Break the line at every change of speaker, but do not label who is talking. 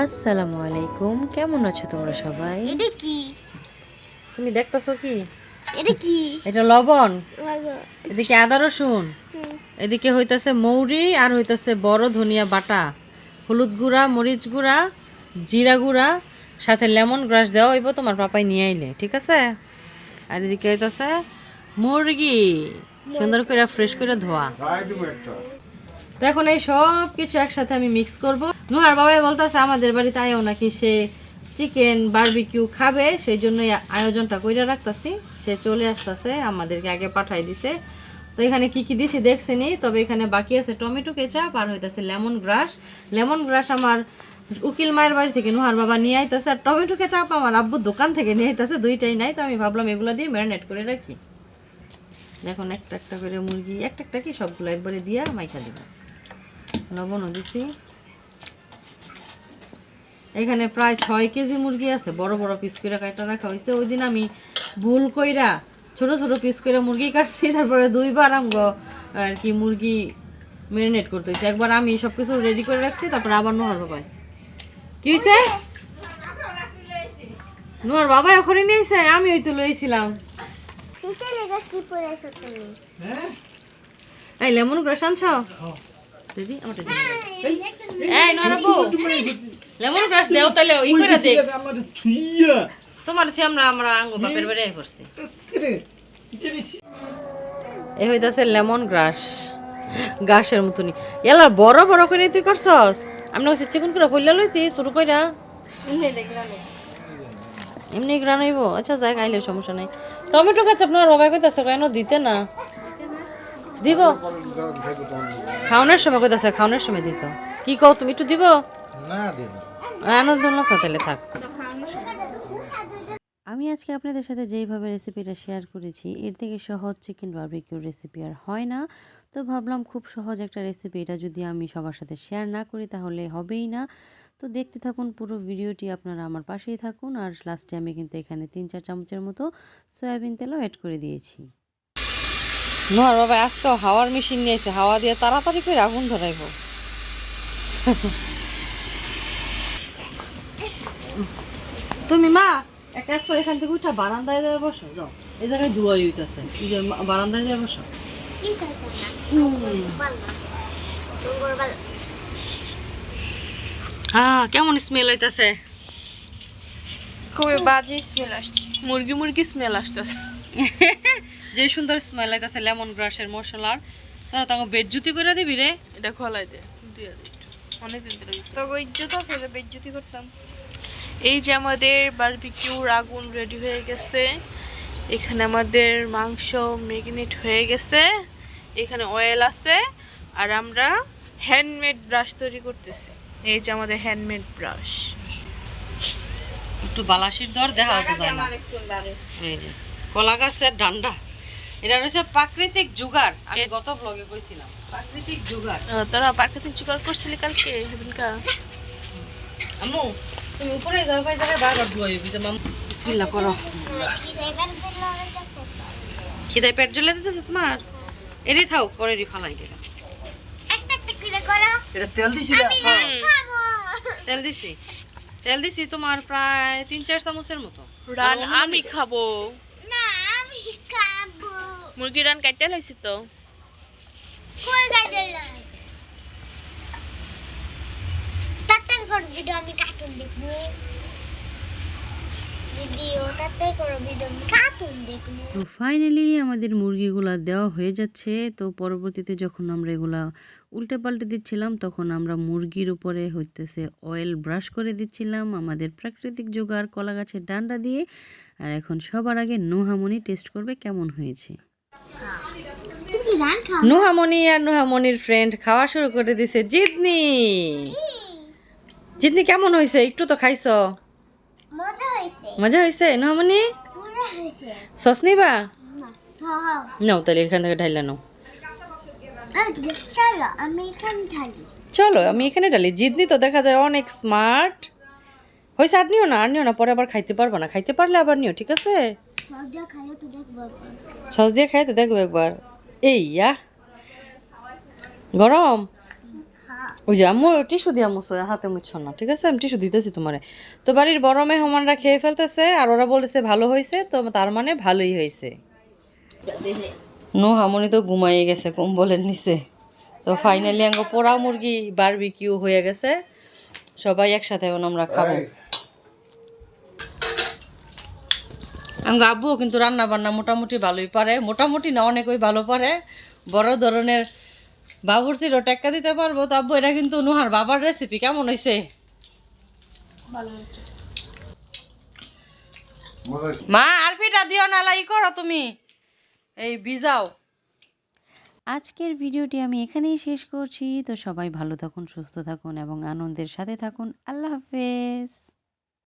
আসসালামু আলাইকুম। কেমন আছো তোমরা সবাই?
এটা কি?
তুমি দেখতেছো কি?
এটা কি?
এটা লবণ। এদিকে আদা রসুন। এদিকে হইতাছে মৌরি আর হইতাছে বড় ধনিয়া বাটা। হলুদ গুঁড়া মরিচ গুঁড়া জিরা গুঁড়া সাথে লেমন গ্রাস দেওয়া হইব তোমার পাপাই নিয়ে আইলে ঠিক আছে? আর এদিকে হইতাছে মুরগি। সুন্দর করে ফ্রেশ করে ধোয়া। তো এখন এই সব কিছু একসাথে আমি মিক্স করব। নুহার বাবাই বলতেছে, আমাদের বাড়িতে আয়ও নাকি সে চিকেন বারবিকিউ খাবে, সেই জন্যই আয়োজনটা কইরা রাখতাছি। সে চলে আসতেছে, আমাদেরকে আগে পাঠাই দিছে। তো এখানে কি কি দিছি দেখছেনি, তবে এখানে বাকি আছে টমেটো, কেচাপ, আর হইতাছে লেমন গ্রাস। লেমন গ্রাস আমার উকিল মায়ের বাড়ি থেকে নুহার বাবা নিয়ে আইতাছে, আর টমেটো, কেচাপ আমার আব্বুর দোকান থেকে নিয়ে আইতাছে, দুইটাই নাই। তো আমি ভাবলাম এগুলো দিয়ে ম্যারিনেট করে রাখি। দেখুন একটা একটা করে মুরগি, একটা একটা কি সবগুলো একবারে দিয়ে মাইখা দিলাম। লবণও দিছি। এখানে প্রায় ছয় কেজি মুরগি আছে বড় বড় পিস করে কাটা রাখা হয়েছে। ওই দিন আমি ভুল কইরা ছোট ছোট পিস করে মুরগি কাটছি তারপরে দুইবার আমগো আর কি মুরগি ম্যারিনেট করতে হয়েছে। একবার আমি সব কিছু রেডি করে রাখছি তারপরে আবার নোহার বাবাই। কি হয়েছে নোহার বাবা ওখানে নিয়েছে আমি ওই তো লইছিলাম।
এটা লেগা কি পড়েছো তুমি
এই লেমন গ্রাস আনছ দিদি আমারটা দিদি। করে তোমার হচ্ছে আমরা আমরা বাপের বাড়ি হইতাছে লেমন গ্রাস। এলার বড় বড় তুই লইতি শুরু কইরা। এমনি গ্রান হইব। আচ্ছা যাই খাইলে সমস্যা নাই। টমেটো গাছ আপনার বাবাই কইতাছে, কেন দিতে না? দিব। খাওয়ানোর সময় কইতাছে খাওয়ানোর সময় দিত। কি কও তুমি একটু দিব? আনন্দ লোক তাহলে থাক। আমি আজকে আপনাদের সাথে যেইভাবে রেসিপিটা শেয়ার করেছি এর থেকে সহজ চিকেন বারবিকিউর রেসিপি আর হয় না। তো ভাবলাম খুব সহজ একটা রেসিপি এটা যদি আমি সবার সাথে শেয়ার না করি তাহলে হবেই না। তো দেখতে থাকুন পুরো ভিডিওটি আপনারা আমার পাশেই থাকুন। আর লাস্টে আমি কিন্তু এখানে তিন চার চামচের মতো সয়াবিন তেলও অ্যাড করে দিয়েছি। নোয়ার বাবা আজকে হাওয়ার মেশিন নিয়েছে হাওয়া দিয়ে তাড়াতাড়ি করে আগুন ধরাইব। তুমি মা এক কাজ করে এখান থেকে উঠা বারান্দায় যাবে বসো যাও। এই জায়গায় ধোয়া হইতেছে। এই যে বারান্দায় যাবে বসো। হ্যাঁ কেমন স্মেল হইতাছে?
খুবই বাজে স্মেল আসছে।
মুরগি মুরগি স্মেল আসতেছে।
যে সুন্দর স্মেল হইতাছে লেমন গ্রাসের মশলার তারা তাকে বেজ্জুতি করে দিবি রে?
এটা খোলাই দে দিয়ে। অনেকদিন ধরে
তো ইজ্জত আছে যে বেজ্জতি করতাম।
এই যে আমাদের বারবিকিউর আগুন রেডি হয়ে গেছে এখানে আমাদের মাংস ম্যাগনেট হয়ে গেছে এখানে অয়েল আছে আর আমরা হ্যান্ডমেড ব্রাশ তৈরি করতেছি। এই যে আমাদের হ্যান্ডমেড ব্রাশ
একটু বালাসির দর দেখা যায় না। এই যে কলা গাছের ডান্ডা। এটা রয়েছে প্রাকৃতিক জুগার আমি গত ব্লগে কইছিলাম। প্রাকৃতিক জুগার
তোরা প্রাকৃতিক জোগাড় করছিলি কালকে সেদিনকা
আম্মু তুমি উপরে যাও জায়গায় বারবার মাম বিসমিল্লাহ করো। খিদায় পেট জ্বলে দিতেছে তোমার? এরই থাও পরে রি ফালাই দিলাম।
একটা একটা করে করো
এটা তেল দিছিলা
খাব।
তেল দিছি। তেল দিছি তোমার প্রায় তিন চার চামচের মতো।
রান আমি খাব।
পর ভিডিও আমি কার্টুন দেখব।
তো ফাইনালি আমাদের মুরগিগুলা দেওয়া হয়ে যাচ্ছে। তো পরবর্তীতে যখন আমরা এগুলা উল্টে পাল্টে দিচ্ছিলাম তখন আমরা মুরগির উপরে হইতেছে অয়েল ব্রাশ করে দিচ্ছিলাম। আমাদের প্রাকৃতিক জোগাড় কলা গাছের ডান্ডা দিয়ে। আর এখন সবার আগে নোহামনি টেস্ট করবে কেমন হয়েছে। নোহামনি আর নোহামনির ফ্রেন্ড খাওয়া শুরু করে দিছে। জিতনি! জিতনি কেমন হয়েছে একটু তো খাইছো।
মজা হয়েছে
নোহামনি সস নিবা? নাও তাহলে এখান থেকে ঢাইলা নাও।
চলো আমি এখানে থাকি
চলো আমি এখানে ডালি জিতনি তো দেখা যায় অনেক স্মার্ট হয়েছে আর নিও না আর নিও না পরে আবার খাইতে পারব না। খাইতে পারলে আবার নিও ঠিক আছে?
সজ্জা খাইলে তো দেখব
সস দিয়ে খাইতে দেখব একবার। এই ইয়া গরম?
হ্যাঁ।
ওই যে আম্মু টিস্যু দিয়ে মুছো হাতে মুছছো না ঠিক আছে? আমি টিস্যু দিতেছি তোমারে। তো বাড়ির বড় মেহমানরা খেয়ে ফেলতেছে আর ওরা বলেছে ভালো হয়েছে তো তার মানে ভালোই হয়েছে নো হামনি তো ঘুমাইয়ে গেছে কম্বলের নিচে। তো ফাইনালি আঙ্গ পোড়া মুরগি বারবিকিউ হয়ে গেছে। সবাই একসাথে এখন আমরা খাব। আঙ্গ আব্বুও কিন্তু রান্না বান্না মোটামুটি ভালোই পারে। মোটামুটি না অনেকই ভালো পারে। বড় ধরনের বাবুরচিরও টেক্কা দিতে পারব। তো আব্বু এটা কিন্তু নুহার বাবার রেসিপি কেমন হয়েছে। মা আর পিঠা দিও না লাই করো তুমি। এই ভিজাও।
আজকের ভিডিওটি আমি এখানেই শেষ করছি। তো সবাই ভালো থাকুন সুস্থ থাকুন এবং আনন্দের সাথে থাকুন। আল্লাহ হাফেজ।